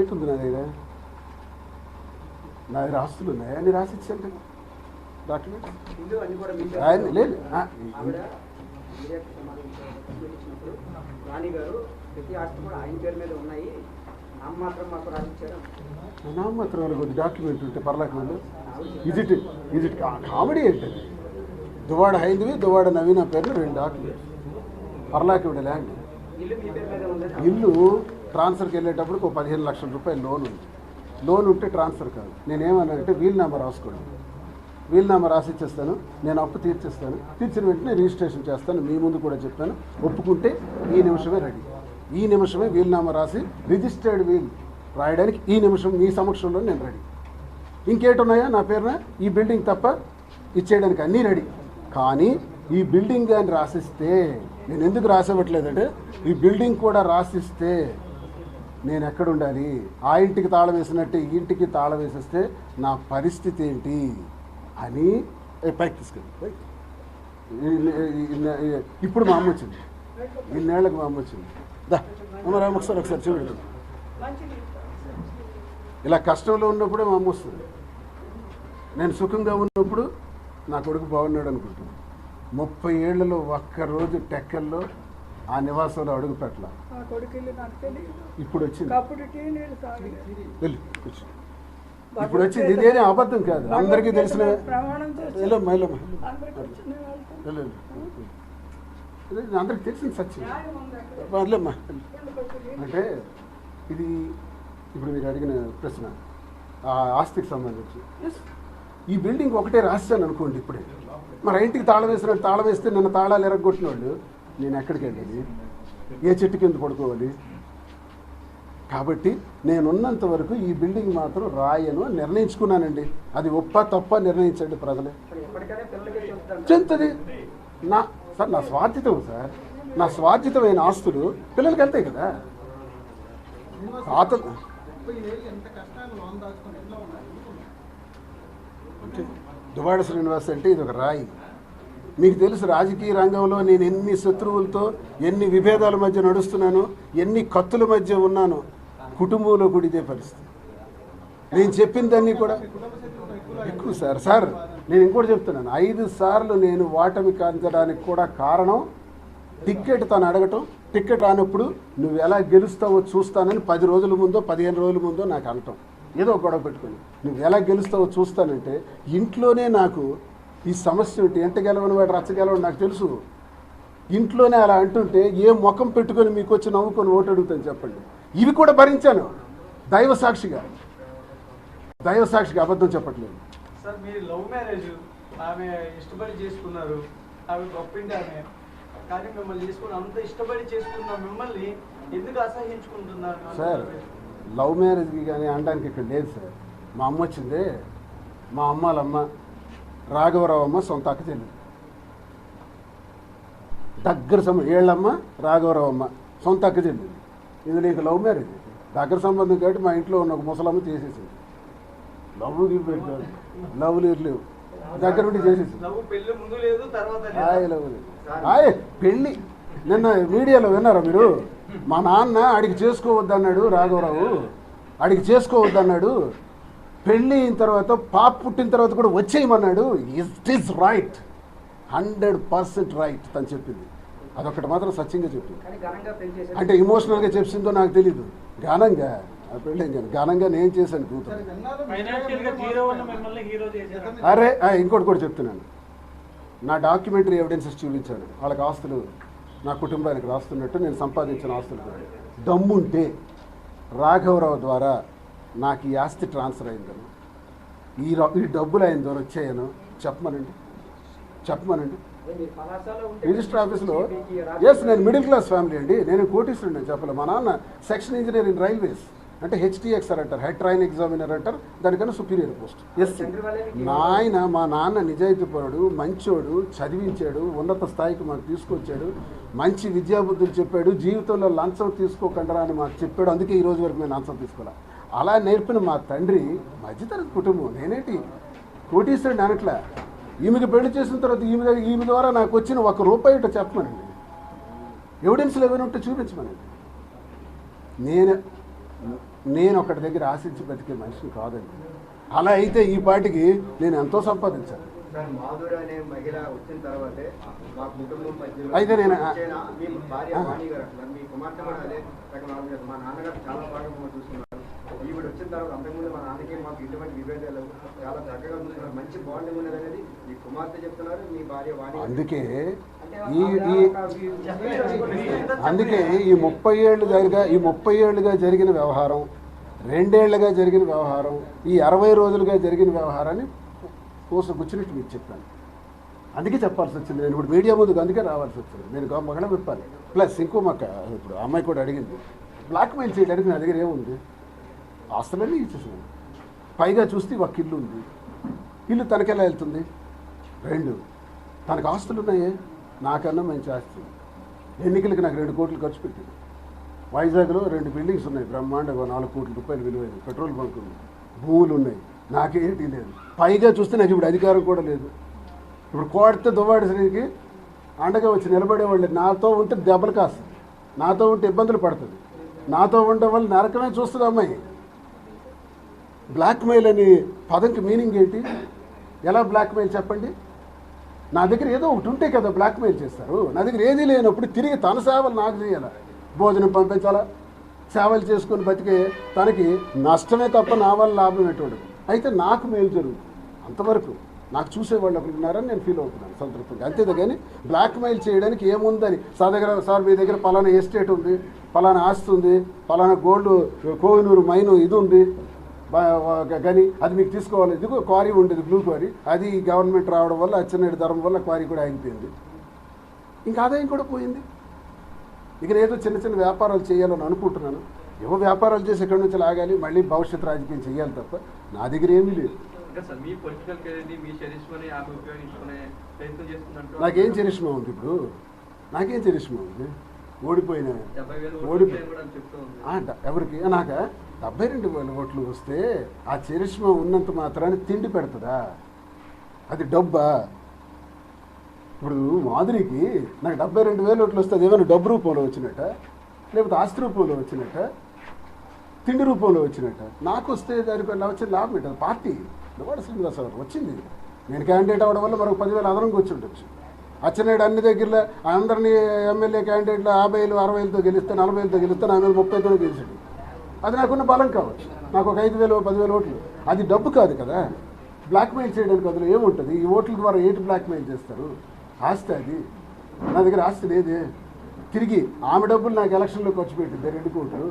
ఏటుంది నా దగ్గర నా దగ్గర ఆస్తులు ఉన్నాయా అని రాసి ఇచ్చాను డాక్యుమెంట్ లేదు రాణి గారు ప్రతి ఆస్తి కూడా ఆయన పేరు మీద ఉన్నాయి. నామ మాత్రం మాకు రాసిచ్చారు. నామమాత్రం వాళ్ళకి డాక్యుమెంట్ ఉంటే పర్లాకమంలో ఇజిట్ ఇజిట్ కామెడీ ఏంటది దువాడ హైందవి దువాడ నవీన పేరులో రెండు డాక్యుమెంట్స్. పర్లాకి ల్యాండ్? ఇల్లు ట్రాన్స్ఫర్కి వెళ్ళేటప్పుడు ఒక పదిహేను లక్షల రూపాయలు లోన్ ఉంది. లోన్ ఉంటే ట్రాన్స్ఫర్ కాదు. నేనేమన్నానంటే వీల్ నెంబర్ రాసుకోండి. వీల్ నెంబర్ రాసి ఇచ్చేస్తాను. నేను అప్పు తీర్చేస్తాను. తీర్చిన వెంటనే రిజిస్ట్రేషన్ చేస్తాను. మీ ముందు కూడా చెప్పాను. ఒప్పుకుంటే ఈ నిమిషమే రెడీ. ఈ నిమిషమే వీల్ నెంబర్ రాసి రిజిస్టర్డ్ వీల్ రాయడానికి ఈ నిమిషం మీ సమక్షంలో నేను రెడీ. ఇంకేటున్నాయా? నా పేరున? ఈ బిల్డింగ్ తప్ప ఇచ్చేయడానికి అన్నీ రెడీ. కానీ ఈ బిల్డింగ్ కానీ రాసిస్తే నేను ఎందుకు రాసివ్వట్లేదంటే ఈ బిల్డింగ్ కూడా రాసిస్తే నేను ఎక్కడుండాలి ఆ ఇంటికి తాళం వేసినట్టే ఈ ఇంటికి తాళం వేసేస్తే నా పరిస్థితి ఏంటి? అని పైకి తీసుకెళ్ళి. ఇప్పుడు మా అమ్మ వచ్చింది. ఇన్నేళ్ళకి మా అమ్మ వచ్చింది. దా అమ్మ ఒకసారి ఒకసారి చూడండి ఇలా కష్టంలో ఉన్నప్పుడే మా అమ్మ వస్తుంది. నేను సుఖంగా ఉన్నప్పుడు నా కొడుకు బాగున్నాడు అనుకుంటున్నాను ముప్పై ఏళ్ళలో ఒక్కరోజు టెక్కల్లో ఆ నివాసంలో అడుగు పెట్టల? ఇప్పుడు వచ్చింది ఇప్పుడు వచ్చింది ఇదేనే అబద్ధం కాదు. అందరికీ తెలిసిన అందరికి తెలిసిన సత్యం? అంటే ఇది ఇప్పుడు మీరు అడిగిన ప్రశ్న ఆ ఆస్తికి సంబంధించి. ఈ బిల్డింగ్ ఒకటే రాశాను అనుకోండి ఇప్పుడే. మరి ఇంటికి తాళం వేసినట్టు తాళం వేస్తే నిన్న తాళాలు ఎరగొట్టిన వాళ్ళు నేను ఎక్కడికి వెళ్ళాలి ఏ చెట్టు కింద పడుకోవాలి? కాబట్టి నేనున్నంత వరకు ఈ బిల్డింగ్ మాత్రం రాయను అని నిర్ణయించుకున్నానండి. అది ఒప్ప తప్ప నిర్ణయించండి ప్రజలే. చెంతది నా సార్ నా స్వార్థితం సార్. నా స్వార్థితమైన ఆస్తులు పిల్లలకి వెళ్తాయి కదా. తాత. దువాడ శ్రీనివాస్ అంటే ఇది ఒక రాయి. మీకు తెలుసు రాజకీయ రంగంలో నేను ఎన్ని శత్రువులతో ఎన్ని విభేదాల మధ్య నడుస్తున్నాను ఎన్ని కత్తుల మధ్య ఉన్నాను కుటుంబంలో కూడా ఇదే పరిస్థితి. నేను చెప్పిందన్నీ కూడా ఎక్కువ సార్ సార్ నేను ఇంకోటి చెప్తున్నాను. ఐదు సార్లు నేను ఓటమి కాంచడానికి కూడా కారణం టిక్కెట్ తను అడగటం. టిక్కెట్ రానప్పుడు నువ్వు ఎలా గెలుస్తావో చూస్తానని పది రోజుల ముందో పదిహేను రోజుల ముందో నాకు అనటం. ఏదో గొడవ పెట్టుకుని. నువ్వు ఎలా గెలుస్తావో చూస్తానంటే ఇంట్లోనే నాకు ఈ సమస్య ఉంటే ఎంట గెలవని వాడు రచ్చ గెలవని నాకు తెలుసు. ఇంట్లోనే అలా అంటుంటే ఏ ముఖం పెట్టుకొని మీకు వచ్చి నవ్వుకొని ఓటు అడుగుతాను చెప్పండి. ఇవి కూడా భరించాను. దైవ సాక్షిగా. దైవ సాక్షిగా అబద్ధం చెప్పట్లేదు. సార్ మీరు లవ్ మ్యారేజ్ ఆమె ఇష్టపడి చేసుకున్నారు. ఆమె ఆమె. కానీ మిమ్మల్ని చేసుకుని అంత ఇష్టపడి చేసుకున్న మిమ్మల్ని ఎందుకు అసహించుకుంటున్నారు? సార్ లవ్ మ్యారేజ్కి కానీ అనడానికి ఇక్కడ లేదు సార్. మా అమ్మ వచ్చిందే. మా అమ్మాలమ్మ రాఘవరావు అమ్మ సొంత అక్క చెల్లి. దగ్గర సంబంధం ఏళ్ళమ్మ రాఘవరావు అమ్మ సొంత అక్క చెల్లి. ఇది నీకు లవ్ మ్యారేజ్. దగ్గర సంబంధం కాబట్టి మా ఇంట్లో ఉన్న ఒక ముసలమ్మ చేసేసింది. లవ్ గివ్ పెట్టాడు లవ్ లేవు. దగ్గర ఉండి లేదు. హాయ్ పెళ్ళి నిన్న మీడియాలో విన్నారా మీరు? మా నాన్న ఆడికి చేసుకోవద్దన్నాడు రాఘవరావు. ఆడికి చేసుకోవద్దన్నాడు. పెళ్ళి అయిన తర్వాత పాప పుట్టిన తర్వాత కూడా వచ్చేయమన్నాడు. It is right hundred percent right తను చెప్పింది. అదొకటి మాత్రం సత్యంగా చెప్పింది. అంటే ఇమోషనల్గా చెప్పిందో నాకు తెలీదు. ఘనంగా ఆ పెళ్ళి ఏం కాదు. ఘనంగా నేను చేశాను కూతురు. ఫైనాన్షియల్గా జీరో ఉన్న మిమ్మల్ని హీరో చేశారు. అరే ఇంకోటి కూడా చెప్తున్నాను. నా డాక్యుమెంటరీ ఎవిడెన్సెస్ చూపించాను. వాళ్ళకి ఆస్తులు నా కుటుంబానికి రాస్తున్నట్టు నేను సంపాదించిన ఆస్తులు. దమ్ముంటే రాఘవరావు ద్వారా నాకు ఈ ఆస్తి ట్రాన్స్ఫర్ అయిందను ఈ ఈ డబ్బులు ఆయన ద్వారా వచ్చాయను చెప్పమనండి. చెప్పమనండి. అదే రిజిస్టర్ ఆఫీస్లో ఎస్ నేను మిడిల్ క్లాస్ ఫ్యామిలీ అండి. నేను కోటీశ్వరుడు నేను చెప్పలే మా నాన్న సెక్షన్ ఇంజనీర్ ఇన్ రైల్వేస్. అంటే హెచ్టిఎక్స్ఆర్ అంటారు హెడ్ ట్రైన్ ఎగ్జామినర్ అంటారు దానికన్నా సుపీరియర్ పోస్ట్. ఎస్ నాయన మా నాన్న నిజాయితీపరుడు మంచోడు చదివించాడు ఉన్నత స్థాయికి మాకు తీసుకొచ్చాడు మంచి విద్యాబుద్ధులు చెప్పాడు జీవితంలో లంచం తీసుకోకుండా అని మాకు చెప్పాడు. అందుకే ఈ రోజు వరకు మేము లంచం తీసుకోవాలి అలా నేర్పిన మా తండ్రి మధ్యతరగతి కుటుంబం. నేనేంటి కోటీశ్వరుడు అనట్లే ఈమెకి పెళ్ళి చేసిన తర్వాత ఈమె ఈమె ద్వారా నాకు వచ్చిన ఒక రూపాయి ఇటు చెప్పమనండి. ఎవిడెన్స్లు ఏమైనా ఉంటే చూపించమనండి. నేను నేను ఒకటి దగ్గర ఆశించి బతికే మనిషిని కాదండి. అలా అయితే ఈ పాటికి నేను ఎంతో సంపాదించాను. అయితే నేను- ఈవిడ వచ్చిన తర్వాత అంతకుముందు మా నాన్నకి మాకు ఎటువంటి విభేదాలు. చాలా చక్కగా చూస్తున్నారు మంచి బాండింగ్ ఉన్నది అనేది మీ కుమార్తె చెప్తున్నారు. మీ భార్య వాణి. అందుకే అంటే ఈ ఈ అందుకే ఈ ముప్పై ఏళ్ళు జరిగా ఈ ముప్పై ఏళ్ళుగా జరిగిన వ్యవహారం రెండేళ్ళుగా జరిగిన వ్యవహారం ఈ అరవై రోజులుగా జరిగిన వ్యవహారాన్ని పూస గుచ్చినట్టు మీకు చెప్పాను. అందుకే చెప్పాల్సి వచ్చింది. నేను ఇప్పుడు మీడియా ముందుకు అందుకే రావాల్సి వచ్చింది. నేను మగళ విప్పాలి. ప్లస్ ఇంకో మక్క ఇప్పుడు అమ్మాయి కూడా అడిగింది. బ్లాక్మెయిల్ చేయడానికి నా దగ్గర ఏముంది? ఆస్తులన్నీ ఇచ్చేసాను పైగా చూస్తే ఒక ఇల్లు ఉంది. ఇల్లు తనకెలా వెళ్తుంది? రెండు తనకు ఆస్తులు ఉన్నాయే? నాకన్నా మంచి ఆస్తి ఎన్నికలకి నాకు రెండు కోట్లు ఖర్చు పెట్టింది. వైజాగ్లో రెండు బిల్డింగ్స్ ఉన్నాయి. బ్రహ్మాండంగా నాలుగు కోట్ల రూపాయలు విలువైన పెట్రోల్ బంక్ ఉంది. భూములు ఉన్నాయి. నాకేంటి లేదు పైగా చూస్తే నాకు ఇప్పుడు అధికారం కూడా లేదు. ఇప్పుడు కోడితే దువ్వాడిసరికి అండగా వచ్చి నిలబడేవాళ్ళు నాతో ఉంటే దెబ్బలు కాస్తుంది నాతో ఉంటే ఇబ్బందులు పడుతుంది నాతో ఉండే వాళ్ళు నరకమే చూస్తుంది అమ్మాయి. బ్లాక్మెయిల్ అని పదంకి మీనింగ్ ఏంటి? ఎలా బ్లాక్మెయిల్ చెప్పండి? నా దగ్గర ఏదో ఒకటి ఉంటే కదా బ్లాక్మెయిల్ చేస్తారు. నా దగ్గర ఏదీ లేనప్పుడు తిరిగి తన సేవలు నాకు చేయాలా? భోజనం పంపించాలా? సేవలు చేసుకొని బతికే తనకి నష్టమే తప్ప నా వల్ల లాభం ఎటువంటి అయితే నాకు మేలు జరుగుతుంది అంతవరకు నాకు చూసేవాళ్ళు ఒకరు ఉన్నారని నేను ఫీల్ అవుతున్నాను సంతృప్తిగా. అంతేదే కానీ బ్లాక్మెయిల్ చేయడానికి ఏముందని? సార్ దగ్గర సార్ మీ దగ్గర పలానా ఎస్టేట్ ఉంది పలానా ఆస్తి ఉంది పలానా గోల్డ్ కోహినూరు మైను ఇది ఉంది. కానీ అది మీకు తీసుకోవాలి. ఇదిగో క్వారీ ఉండేది బ్లూ క్వారీ. అది గవర్నమెంట్ రావడం వల్ల అచ్చెన్నాయుడు ధరం వల్ల క్వారీ కూడా ఆగిపోయింది ఇంకా ఆదాయం కూడా పోయింది. ఇక ఏదో చిన్న చిన్న వ్యాపారాలు చేయాలని అనుకుంటున్నాను. ఏవో వ్యాపారాలు చేసి ఎక్కడి నుంచి లాగాలి మళ్ళీ భవిష్యత్ రాజకీయం చేయాలి తప్ప నా దగ్గర ఏమీ లేదు. నాకేం చరిష్మా ఉంది ఇప్పుడు? నాకేం చరిష్మా ఉంది? ఓడిపోయిన ఓడిపోయి ఎవరికి? నాక? డెబ్బై రెండు వేల ఓట్లు వస్తే ఆ చరిష్మా ఉన్నంత మాత్రాన్ని తిండి పెడుతుందా? అది డబ్బా. ఇప్పుడు మాధురికి నాకు డెబ్బై రెండు వేల ఓట్లు వస్తే ఏమైనా డబ్బు రూపంలో వచ్చినట్ట? లేకపోతే ఆస్తి రూపంలో వచ్చినట్ట? తిండి రూపంలో వచ్చినట్ట? నాకు వస్తే దానికి వల్ల వచ్చిన లాభం ఏంటి? పార్టీ. పార్టీ శ్రీనివాస గారు వచ్చింది. నేను క్యాండిడేట్ అవ్వడం వల్ల మరొక పదివేల అదనంగా వచ్చి ఉండొచ్చు. అచ్చెన్నాయుడు అన్ని దగ్గరలో అందరినీ ఎమ్మెల్యే క్యాండిడేట్లు అరవై వేలతో గెలిస్తే నలభై వేలతో గెలిస్తే నా మీద ముప్పైతో గెలిచాడు. అది నాకున్న బలం కావచ్చు. నాకు ఒక ఐదు వేలు పదివేల ఓట్లు. అది డబ్బు కాదు కదా. బ్లాక్మెయిల్ చేయడానికి అందులో ఏముంటుంది? ఈ ఓట్ల ద్వారా ఏంటి బ్లాక్మెయిల్ చేస్తారు? ఆస్తి అది. నా దగ్గర ఆస్తి లేదే. తిరిగి ఆమె డబ్బులు నాకు ఎలక్షన్లో ఖర్చు పెట్టింది రెండు కోట్లు.